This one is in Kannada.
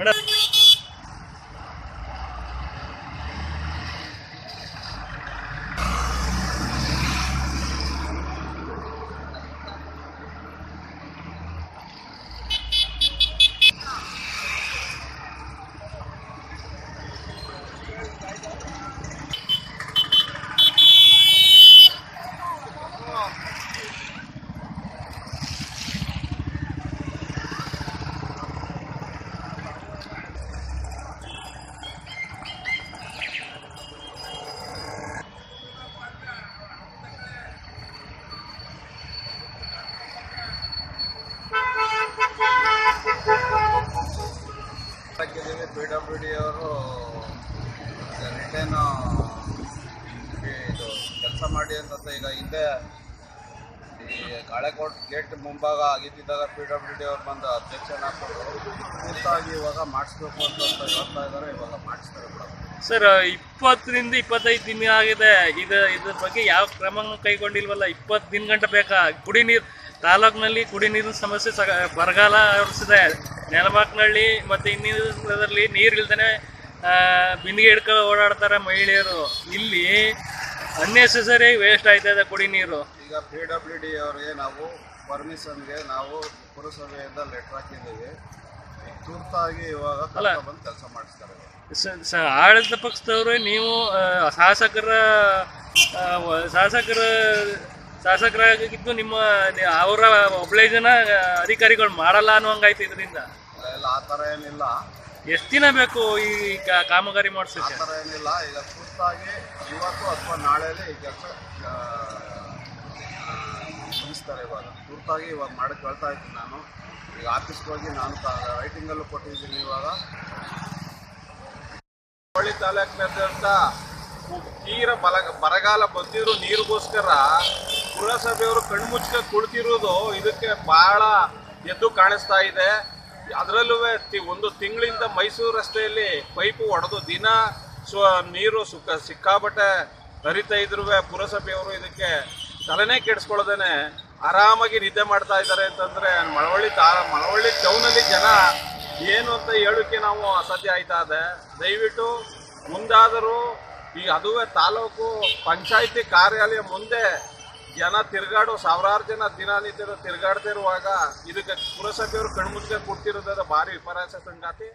ಮೇಡಮ್ ಹಾಕಿದ್ದೀವಿ ಪಿ ಡಬ್ಲ್ಯೂ ಡಿ ಅವರು ರಿಟರ್ನ್ ಇದು ಕೆಲಸ ಮಾಡಿ ಅಂತ ಈಗ ಹಿಂದೆ ಈ ಗಾಳೆಕೋಟ್ ಗೇಟ್ ಮುಂಭಾಗ ಆಗಿದ್ದಾಗ ಪಿ ಡಬ್ಲ್ಯೂ ಡಿ ಅವ್ರು ಬಂದು ಹಾಕೊಂಡು ತುರ್ತಾಗಿ ಇವಾಗ ಮಾಡಿಸ್ಬೇಕು ಅಂತ ಹೇಳ್ತಾ ಇದ್ದಾರೆ, ಇವಾಗ ಮಾಡಿಸ್ತಾರೆ ಸರ್, ಇಪ್ಪತ್ತರಿಂದ ಇಪ್ಪತ್ತೈದು ದಿನ ಆಗಿದೆ. ಇದು, ಇದ್ರ ಬಗ್ಗೆ ಯಾವ ಕ್ರಮವನ್ನು ಕೈಗೊಂಡಿಲ್ವಲ್ಲ. ಇಪ್ಪತ್ತು ದಿನ ಗಂಟೆ ಬೇಕಾ? ಕುಡಿ ನೀರು, ತಾಲೂಕಿನಲ್ಲಿ ಕುಡಿ ನೀರಿನ ಸಮಸ್ಯೆ ಬರಗಾಲ ಆವರಿಸಿದೆ. ನೆಲಬಾಕ್ನಹಳ್ಳಿ ಮತ್ತು ಇನ್ನಿರದಲ್ಲಿ ನೀರು ಇಲ್ದೇ ಬಿಂದಿಗೆ ಹಿಡ್ಕೊಂಡು ಓಡಾಡ್ತಾರೆ ಮಹಿಳೆಯರು. ಇಲ್ಲಿ ಅನ್ನೆಸೆಸರಿ ವೇಸ್ಟ್ ಆಯ್ತದೆ ಕುಡಿ ನೀರು. ಈಗ ಪಿ ಡಬ್ಲ್ಯೂ ಡಿ ಅವರಿಗೆ ನಾವು ಪರ್ಮಿಷನ್ಗೆ ನಾವು ಪುರಸಭೆಯಿಂದ ಲೆಟ್ರ್ ಹಾಕಿದ್ದೀವಿ. ತುರ್ತಾಗಿ ಇವಾಗ. ಬಂದು ಕೆಲಸ ಮಾಡಿಸ್ತಾರೆ. ಆಡಳಿತ ಪಕ್ಷದವರು ನೀವು ಶಾಸಕರ ಶಾಸಕರ ಶಾಸಕರಾಗಿದ್ದು ನಿಮ್ಮ ಅವರ ಒಬ್ಲೈಜನ ಅಧಿಕಾರಿಗಳು ಮಾಡಲ್ಲ ಅನ್ನುವಂಗಾಯ್ತು ಇದರಿಂದ. ಎಲ್ಲ ಆ ಥರ ಏನಿಲ್ಲ. ಎಷ್ಟು ದಿನ ಬೇಕು ಈ ಕಾಮಗಾರಿ ಕಾಮಗಾರಿ ಆ ಮಾಡಿಸೋಕೆ? ಥರ ಏನಿಲ್ಲ. ಈಗ ತುರ್ತಾಗಿ ಇವತ್ತು ಅಥವಾ ನಾಳೆಯಲ್ಲಿ ಈ ಕೆಲಸ ಮುಗಿಸ್ತಾರೆ ಇವಾಗ. ತುರ್ತಾಗಿ ಇವಾಗ ಮಾಡಕ್ಕೆ ಹೇಳ್ತಾ ಇದ್ದೀನಿ ನಾನು. ಈಗ ಆಫೀಸ್ಗೆ ಹೋಗಿ ನಾನು ರೈಟಿಂಗಲ್ಲೂ ಕೊಟ್ಟಿದ್ದೀನಿ ಇವಾಗ. ಹುಬ್ಬಳ್ಳಿ ತಾಲೂಕಿನಾದ್ಯಂತ ತೀರ ಬಲ ಬರಗಾಲ ಬಂದಿರೋ ನೀರಿಗೋಸ್ಕರ ಪುರಸಭೆಯವರು ಕಣ್ಮುಚ್ಕ ಕುಳಿತಿರೋದು ಇದಕ್ಕೆ ಬಹಳ ಎದ್ದು ಕಾಣಿಸ್ತಾ ಇದೆ. ಅದರಲ್ಲೂ ಒಂದು ತಿಂಗಳಿಂದ ಮೈಸೂರು ರಸ್ತೆಯಲ್ಲಿ ಪೈಪು ಒಡೆದು ದಿನ ಸ್ವ ನೀರು ಸುಕ್ಕ ಸಿಕ್ಕಾಬಟ್ಟೆ ಹರಿತಾ ಇದ್ರು ಪುರಸಭೆಯವರು ಇದಕ್ಕೆ ತಲೆನೇ ಕೆಡಿಸ್ಕೊಳ್ಳೋದೇನೆ ಆರಾಮಾಗಿ ನಿದ್ದೆ ಮಾಡ್ತಾ ಇದ್ದಾರೆ ಅಂತಂದ್ರೆ ಮಳವಳ್ಳಿ ತಾ ಮಳವಳ್ಳಿ ಟೌನಲ್ಲಿ ಜನ ಏನು ಅಂತ ಹೇಳೋಕ್ಕೆ ನಾವು ಅಸಾಧ್ಯ ಆಯ್ತಾ ಇದೆ. ದಯವಿಟ್ಟು ಮುಂದಾದರೂ ಈ ಅದುವೇ ತಾಲೂಕು ಪಂಚಾಯಿತಿ ಕಾರ್ಯಾಲಯ ಮುಂದೆ ಜನ ತಿರುಗಾಡೋ ಸಾವಿರಾರು ಜನ ದಿನನಿತ್ಯದ ತಿರುಗಾಡ್ತಿರುವಾಗ ಇದಕ್ಕೆ ಪುರಸಭೆಯವರು ಕಣ್ಮುಚ್ಚೆ ಕೊಡ್ತಿರೋದ್ರ ಭಾರಿ ವಿಪರ್ಯಾಸ ಸಂಗಾತಿ.